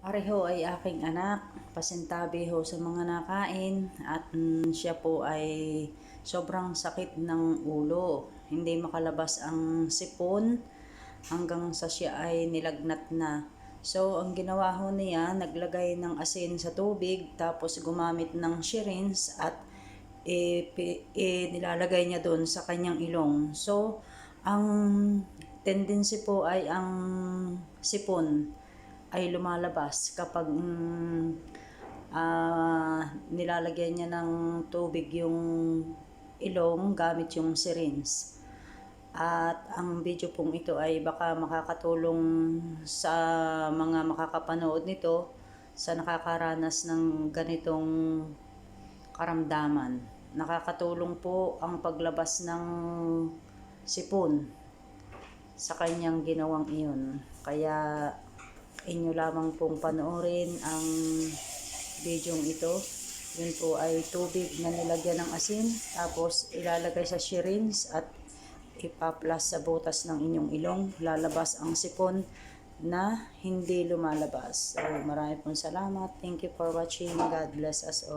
Pareho ay aking anak, pasintabi ho sa mga nakain at mm, siya po ay sobrang sakit ng ulo. Hindi makalabas ang sipon hanggang sa siya ay nilagnat na. So, ang ginawa ho niya, naglagay ng asin sa tubig, tapos gumamit ng syringe at e, e, nilalagay niya doon sa kanyang ilong. So, ang tendency po ay ang sipon ay lumalabas kapag mm, ah, nilalagyan niya ng tubig yung ilong gamit yung syringe. At ang video pong ito ay baka makakatulong sa mga makakapanood nito sa nakakaranas ng ganitong karamdaman. Nakakatulong po ang paglabas ng sipon sa kanyang ginawang iyon. Kaya inyo lamang pong panoorin ang videong ito. Yun po ay tubig na nilagyan ng asin, tapos ilalagay sa syringe at ipaplas sa butas ng inyong ilong. Lalabas ang sipon na hindi lumalabas. So, marami pong salamat. Thank you for watching. God bless us all.